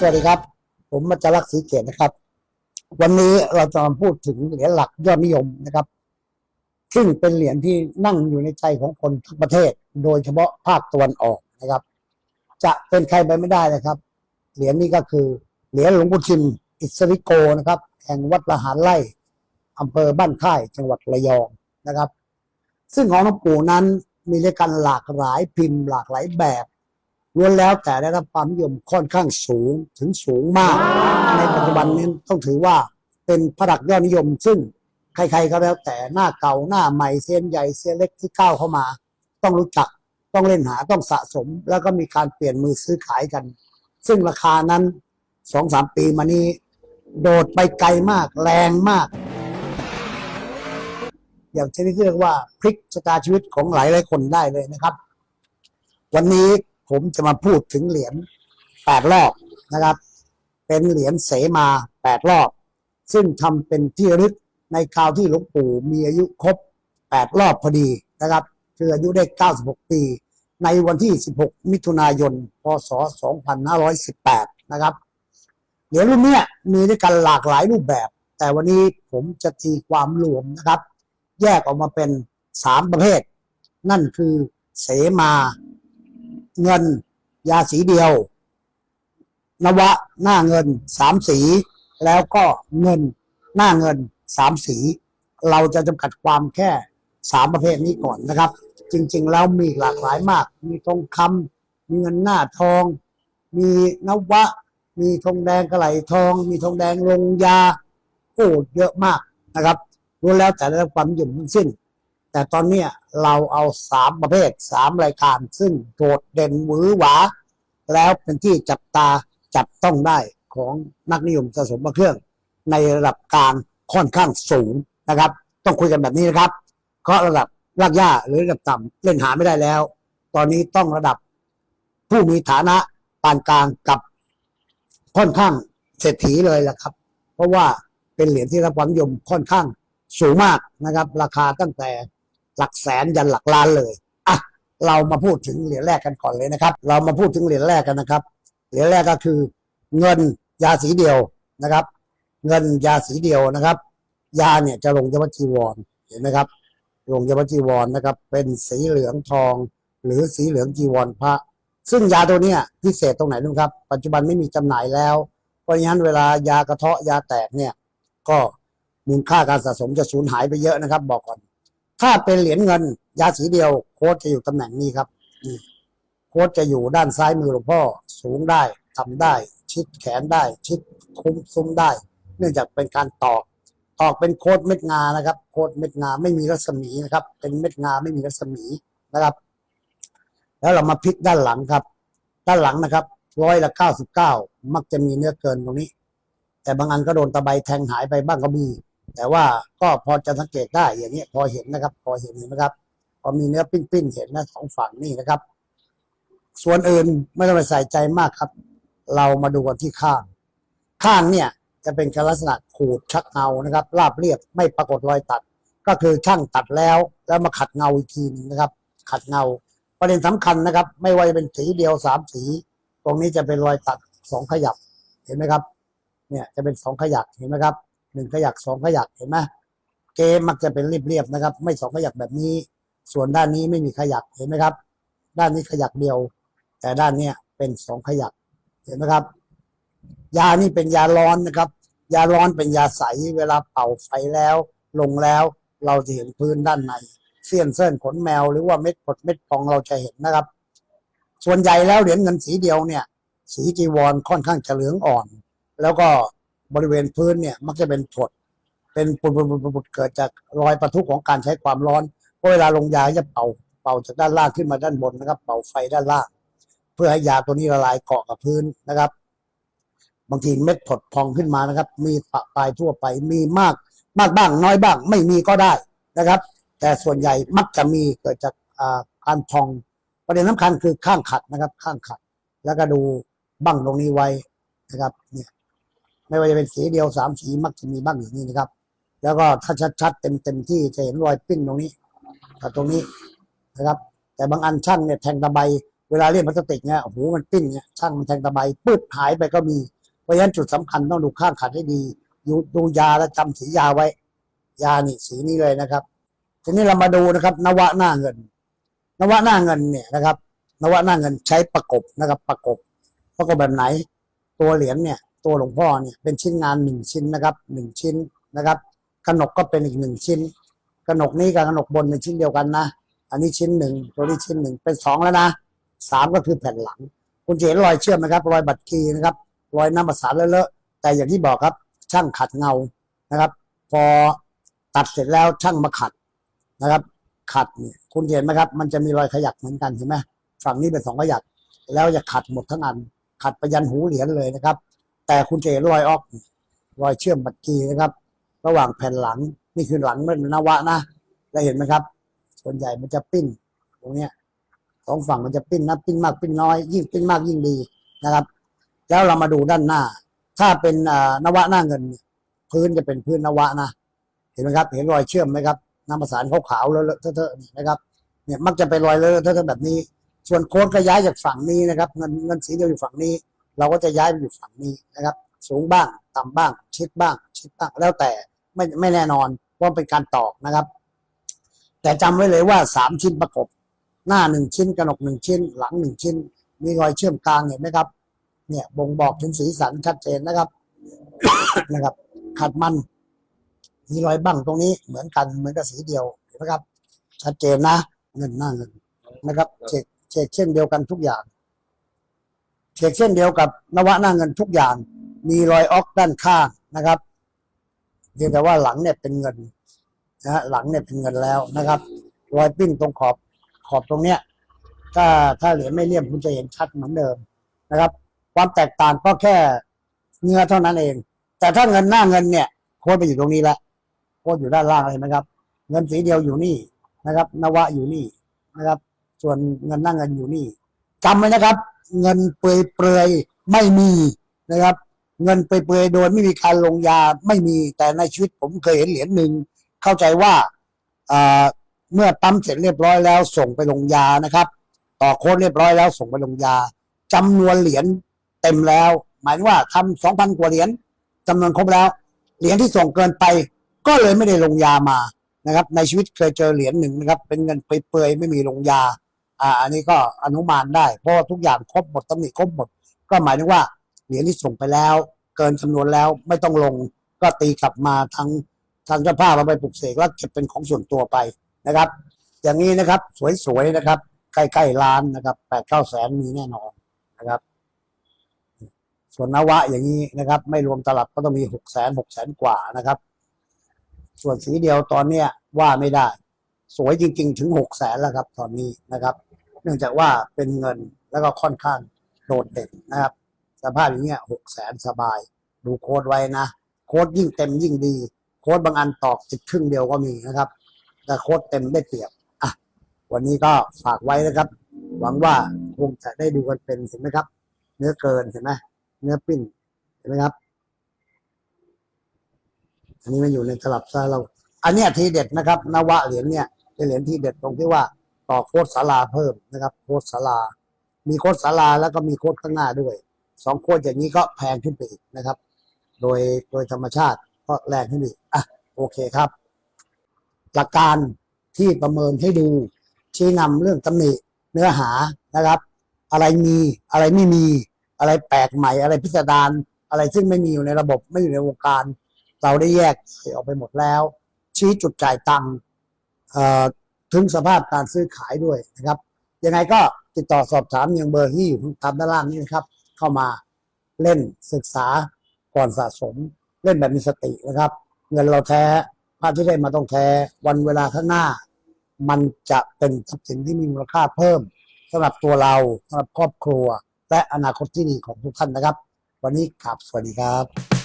สวัสดีครับ ผมมัจจรักษ์ศรีเกตนะครับ วันนี้เราจะมาพูดถึงเหรียญหลักยอดนิยมนะครับ ซึ่งเป็นเหรียญที่นั่งอยู่ในใจของคนทั้งประเทศ โดยเฉพาะภาคตะวันออกนะครับ จะเป็นใครไปไม่ได้นะครับ เหรียญนี้ก็คือเหรียญหลวงปู่ทิมอิสริโกนะครับ แห่งวัดละหารไร่อำเภอบ้านค่ายจังหวัดระยองนะครับ ซึ่งของหลวงปู่นั้นมีเลขกันหลากหลายพิมพ์หลากหลายแบบ ล้วนแล้วแต่ได้รับความนิยมค่อนข้างสูงถึงสูงมาก ในปัจจุบันนี้ต้องถือว่าเป็นพระดักยอดนิยม ซึ่งใครๆก็แล้วแต่หน้าเก่าหน้าใหม่เซียนใหญ่เซียนเล็กที่ก้าวเข้ามา ต้องรู้จักต้องเล่นหาต้องสะสม แล้วก็มีการเปลี่ยนมือซื้อขายกัน ซึ่งราคานั้นสองสามปีมานี้ โดดไปไกลมากแรงมาก อย่างชนิดที่เรียกว่าพลิกชะตาชีวิตของหลายหลายๆคนได้เลยนะครับ วันนี้ ผมจะมาพูดถึงเหรียญแปดรอบนะครับ เป็นเหรียญเสมาแปดรอบ ซึ่งทำเป็นที่ระลึกในคราวที่หลวงปู่มีอายุครบแปดรอบพอดีนะครับคืออายุได้ 96 ปี ในวันที่ 16 มิถุนายน พศ 2518 นะครับ เหรียญรุ่นเนี้ยมีด้วยกันหลากหลายรูปแบบ แต่วันนี้ผมจะตีความรวมนะครับ แยกออกมาเป็นสามประเภท นั่นคือเสมา เงิน ยาสีเดียว นวะหน้าเงินสามสี แล้วก็เงินหน้าเงินสามสี เราจะจำกัดความแค่สามประเภทนี้ก่อนนะครับ จริง ๆ แล้วมีหลากหลายมาก มีทองคำมีเงินหน้าทอง มีนวะ มีทองแดงกระไหลทอง มีทองแดงลงยาโอ้เยอะมากนะครับรู้แล้วแต่ได้รับความนิยมทั้งสิ้น แต่ตอนเนี้ยเราเอาสามประเภทสามรายการซึ่งโดดเด่นหวือหวา แล้วเป็นที่จับตาจับต้องได้ของนักนิยมสะสมพระเครื่อง ในระดับกลางค่อนข้างสูงนะครับ ต้องคุยกันแบบนี้นะครับเพราะระดับรากหญ้าหรือระดับต่ำเล่นหาไม่ได้แล้ว ตอนนี้ต้องระดับผู้มีฐานะปานกลางกับค่อนข้างเศรษฐีเลยแหละครับ เพราะว่าเป็นเหรียญที่รับความนิยมค่อนข้างสูงมากนะครับ ราคาตั้งแต่ หลักแสนยันหลักล้านเลยอะเรามาพูดถึงเหรียญแรกกันก่อนเลยนะครับ เรามาพูดถึงเหรียญแรกกันนะครับ เหรียญแรกก็คือเงินยาสีเดียวนะครับ เงินยาสีเดียวนะครับ ยาเนี่ยจะลงยวัจีวรเห็นไหมครับ ลงยวัจีวรนะครับ เป็นสีเหลืองทอง หรือสีเหลืองจีวรพระ ซึ่งยาตัวเนี้ยพิเศษตรงไหนรู้ครับ ปัจจุบันไม่มีจำหน่ายแล้ว เพราะฉะนั้นเวลายากระเทาะยาแตกเนี่ย ก็มูลค่าการสะสมจะสูญหายไปเยอะนะครับ บอกก่อน ถ้าเป็นเหรียญเงิน ยาสีเดียว โค้ดจะอยู่ตำแหน่งนี้ครับนี่โค้ดจะอยู่ด้านซ้ายมือหลวงพ่อ สูงได้ทำได้ ชิดแขนได้ ชิดคุ้มซุ้มได้ เนื่องจากเป็นการตอกตอกเป็นโค้ดเม็ดงานะครับ โค้ดเม็ดงาไม่มีรัศมีนะครับ เป็นเม็ดงาไม่มีรัศมีนะครับ แล้วเรามาพลิกด้านหลังครับ ด้านหลังนะครับร้อยละเก้าสิบเก้ามักจะมีเนื้อเกินตรงนี้ แต่บางอันก็โดนตะไบแทงหายไปบ้างก็มี แต่ว่าก็พอจะสังเกตได้อย่างนี้พอเห็นนะครับ พอเห็นเห็นไหมครับ พอมีเนื้อปิ้นๆเห็นนะสองฝั่งนี่นะครับ ส่วนอื่นไม่ต้องไปใส่ใจมากครับ เรามาดูกันที่ข้าง ข้างเนี่ยจะเป็นลักษณะขูดชักเงานะครับ ราบเรียบไม่ปรากฏรอยตัด ก็คือช่างตัดแล้ว แล้วมาขัดเงาอีกทีนึงนะครับ ขัดเงา ประเด็นสำคัญนะครับ ไม่ว่าจะเป็นสีเดียวสามสี ตรงนี้จะเป็นรอยตัดสองขยับเห็นไหมครับ เนี่ยจะเป็นสองขยักเห็นไหมครับ หนึ่งขยักสองขยักเห็นไหมเกมมักจะเป็นเรียบๆนะครับ ไม่สองขยักแบบนี้ ส่วนด้านนี้ไม่มีขยักเห็นไหมครับ ด้านนี้ขยักเดียว แต่ด้านเนี้ยเป็นสองขยักเห็นไหมครับ ยานี่เป็นยาร้อนนะครับ ยาร้อนเป็นยาใสเวลาเป่าไฟแล้ว ลงแล้วเราจะเห็นพื้นด้านในเสี้ยนเส้นขนแมวหรือว่าเม็ดผดเม็ดพองเราจะเห็นนะครับ ส่วนใหญ่แล้วเหรียญเงินสีเดียวเนี่ย สีจีวรค่อนข้างจะเหลืองอ่อน แล้วก็ บริเวณพื้นเนี่ยมักจะเป็นผดเป็นปุดๆๆๆเกิดจากรอยประทุของการใช้ความร้อนเพราะเวลาลงยาจะเป่าเป่าจากด้านล่างขึ้นมาด้านบนนะครับ เป่าไฟด้านล่าง เพื่อให้ยาตัวนี้ละลายเกาะกับพื้นนะครับ บางทีเม็ดผดพองขึ้นมานะครับ มีปะปลายทั่วไปมีมากมากบ้างน้อยบ้าง ไม่มีก็ได้นะครับ แต่ส่วนใหญ่มักจะมีเกิดจากอ่าการพองประเด็นสำคัญคือข้างขัดนะครับ ข้างขัด แล้วก็ดูบั้งตรงนี้ไว้นะครับเนี่ย ไม่ว่าจะเป็นสีเดียวสามสีมักจะมีบ้างอย่างนี้นะครับ แล้วก็ถ้าชัดๆเต็มๆที่จะเห็นรอยปิ้นตรงนี้กับตรงนี้นะครับ แต่บางอันช่างเนี่ยแทงตะไบเวลาเล่นพลาสติกเนี่ยโอ้โหมันปิ้นเนี่ยช่างมันแทงตะไบปืดหายไปก็มีเพราะฉะนั้นจุดสำคัญต้องดูข้างขัดให้ดีดูดูยาและจำสียาไว้ ยานี่สีนี้เลยนะครับ ทีนี้เรามาดูนะครับ นวะหน้าเงิน นวะหน้าเงินเนี่ยนะครับ นวะหน้าเงินใช้ประกบนะครับ ประกบประกบแบบไหน ตัวเหรียญเนี่ย ตัวหลวงพ่อเนี่ยเป็นชิ้นงานหนึ่งชิ้นนะครับหนึ่งชิ้นนะครับกนกก็เป็นอีกหนึ่งชิ้นกนกนี้กับกนกบนเป็นชิ้นเดียวกันนะ อันนี้ชิ้นหนึ่งตัวนี้ชิ้นหนึ่งเป็นสองแล้วนะสามก็คือแผ่นหลัง คุณจะเห็นรอยเชื่อมไหมครับ รอยบัตรคีย์นะครับ รอยน้ำประสานเลอะๆแต่อย่างที่บอกครับ ช่างขัดเงานะครับ พอตัดเสร็จแล้วช่างมาขัดนะครับ ขัดเนี่ยคุณเห็นไหมครับ มันจะมีรอยขยักเหมือนกันเห็นไหมฝั่งนี้เป็นสองขยัก แล้วจะขัดหมดทั้งอันขัดไปยันหูเหรียญเลยนะครับ แต่คุณจะเห็นรอยออกรอยเชื่อมบัตรคีย์นะครับ ระหว่างแผ่นหลังนี่คือหลังเมื่อนวะนะแล้วเห็นไหมครับ ส่วนใหญ่มันจะปิ้นตรงเนี้ยสองฝั่งมันจะปิ้นนะปิ้นมากปิ้นน้อย ยิ่งปิ้นมากยิ่งดีนะครับ แล้วเรามาดูด้านหน้า ถ้าเป็นนวะหน้าเงิน พื้นจะเป็นพื้นนวะนะเห็นไหมครับ เห็นรอยเชื่อมไหมครับน้ำประสานขาวๆเลอะเทอะๆนี่นะครับเนี่ยมักจะเป็นรอยเลอะเทอะๆแบบนี้ ส่วนโค้ดก็ย้ายจากฝั่งนี้นะครับ เงินเงินสีเดียวอยู่ฝั่งนี้ เราก็จะย้ายไปอยู่ฝั่งนี้นะครับ สูงบ้างต่ำบ้าง ชิดบ้าง ชิดบ้างแล้วแต่ไม่ไม่แน่นอนว่าเป็นการตอกนะครับ แต่จำไว้เลยว่าสามชิ้นประกบ หน้าหนึ่งชิ้นกระหนกหนึ่งชิ้น หลังหนึ่งชิ้น มีรอยเชื่อมกลางเห็นไหมครับ เนี่ยบ่งบอกถึงสีสันชัดเจนนะครับนะครับขัดมัน มีรอยบ้างตรงนี้เหมือนกันเหมือนกับสีเดียวเห็นไหมครับ ชัดเจนนะเงินหน้าเงินนะครับเช็คเช็คเช่นเดียวกันทุกอย่าง เช็คเช่นเดียวกับนวะหน้าเงินทุกอย่าง มีรอยออกด้านข้างนะครับเพียงแต่ว่าหลังเนี่ยเป็นเงินนะฮะหลังเนี่ยเป็นเงินแล้วนะครับ รอยปิ้นตรงขอบขอบตรงเนี้ยถ้าถ้าเหรียญไม่เลี่ยมคุณจะเห็นชัดเหมือนเดิมนะครับ ความแตกต่างก็แค่เนื้อเท่านั้นเอง แต่ถ้าเงินหน้าเงินเนี่ยโค้ดไปอยู่ตรงนี้ละโค้ดอยู่ด้านล่างเลยนะครับ เงินสีเดียวอยู่นี่นะครับ นวะอยู่นี่นะครับ ส่วนเงินหน้าเงินอยู่นี่จำไว้นะครับ เงินเปรยเปยๆไม่มีนะครับ เงินเปรยเปยๆโดยไม่มีการลงยาไม่มีแต่ในชีวิตผมเคยเห็นเหรียญหนึ่งเข้าใจว่าเมื่อปั๊มเสร็จเรียบร้อยแล้วส่งไปลงยานะครับ ต่อโค้ดเรียบร้อยแล้วส่งไปลงยาจำนวนเหรียญเต็มแล้ว หมายว่าทำสองพันกว่าเหรียญจำนวนครบแล้ว เหรียญที่ส่งเกินไป ก็เลยไม่ได้ลงยามานะครับ ในชีวิตเคยเจอเหรียญหนึ่งนะครับ เป็นเงินเปรยๆไม่มีลงยา อ่าอันนี้ก็อนุมานได้ เพราะว่าทุกอย่างครบหมดตำหนิครบหมด ก็หมายถึงว่าเหรียญที่ส่งไปแล้ว เกินจำนวนแล้วไม่ต้องลงก็ตีกลับมาทางทางเจ้าภาพเอาไปปลุกเสกแล้วเก็บเป็นของส่วนตัวไปนะครับ อย่างนี้นะครับสวยๆนะครับ ใกล้ๆล้านนะครับแปดเก้าแสนมีแน่นอนนะครับ ส่วนนวะอย่างนี้นะครับ ไม่รวมตลับก็ต้องมีหกแสนหกแสนกว่านะครับ ส่วนสีเดียวตอนเนี้ยว่าไม่ได้ สวยจริง ๆ ถึงหกแสนแล้วครับ ตอนนี้นะครับ นื่องจากว่าเป็นเงินแล้วก็ค่อนข้างโดดเด่นนะครับ สภาพอย่างเงี้ยหกแสนสบาย ดูโค้ดไว้นะ โค้ดยิ่งเต็มยิ่งดี โค้ดบางอันตอกติดครึ่งเดียวก็มีนะครับ แต่โค้ดเต็มได้เปรียบอะวันนี้ก็ฝากไว้นะครับ หวังว่าคงจะได้ดูกันเป็นเห็นไหมครับ เนื้อเกินเห็นไหมเนื้อปิ้นเห็นไหมครับ อันนี้มันอยู่ในตลับซะเรา อันเนี้ยทีเด็ดนะครับนวะเหรียญเนี่ยเป็นเหรียญที่เด็ดตรงที่ว่า ต่อโค้ดศาลาเพิ่มนะครับ โค้ดศาลา มีโค้ดศาลาแล้วก็มีโค้ดข้างหน้าด้วยสองโค้ดอย่างนี้ก็แพงขึ้นไปอีกนะครับ โดยโดยธรรมชาติก็แรงขึ้นอีกอะโอเคครับ หลักการที่ประเมินให้ดู ชี้นำเรื่องตำหนิเนื้อหานะครับ อะไรมีอะไรไม่มี อะไรแปลกใหม่ อะไรพิสดารอะไรซึ่งไม่มีอยู่ในระบบไม่อยู่ในวงการ เราได้แยกออกไปหมดแล้ว ชี้จุดจ่ายตังค์เอ่อ ถึงสภาพการซื้อขายด้วยนะครับยังไงก็ติดต่อสอบถามยังเบอร์ที่อยู่ตามด้านล่างนี้นะครับ เข้ามาเล่นศึกษาก่อนสะสม เล่นแบบมีสตินะครับ เงินเราแท้ภาพที่ได้มาต้องแท้ วันเวลาข้างหน้า มันจะเป็นทรัพย์สินที่มีมูลค่าเพิ่มสำหรับตัวเราสำหรับครอบครัว และอนาคตที่ดีของทุกท่านนะครับ วันนี้กราบสวัสดีครับ